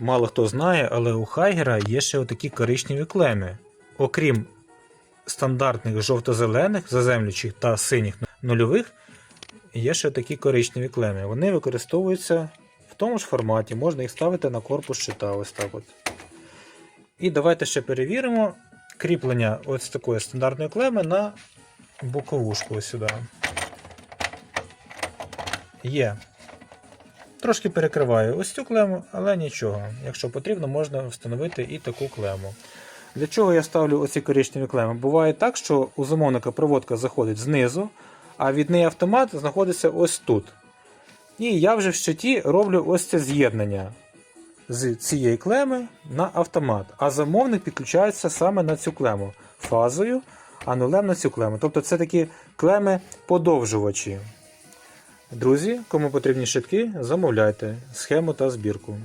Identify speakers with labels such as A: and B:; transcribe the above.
A: мало хто знає, але у Хайгера є ще отакі коричневі клеми. Окрім стандартних жовто-зелених, заземлючих та синіх нульових, є ще такі коричневі клеми. Вони використовуються в тому ж форматі, можна їх ставити на корпус щита. Ось так от. І давайте ще перевіримо кріплення ось такої стандартної клеми на боковушку ось сюди. Є. Трошки перекриваю ось цю клему, але нічого. Якщо потрібно, можна встановити і таку клему. Для чого я ставлю оці коричневі клеми? Буває так, що у замовника проводка заходить знизу, а від неї автомат знаходиться ось тут. І я вже в щиті роблю ось це з'єднання з цієї клеми на автомат. А замовник підключається саме на цю клему фазою, а нулем на цю клему. Тобто це такі клеми подовжувачі. Друзі, кому потрібні щитки, замовляйте схему та збірку.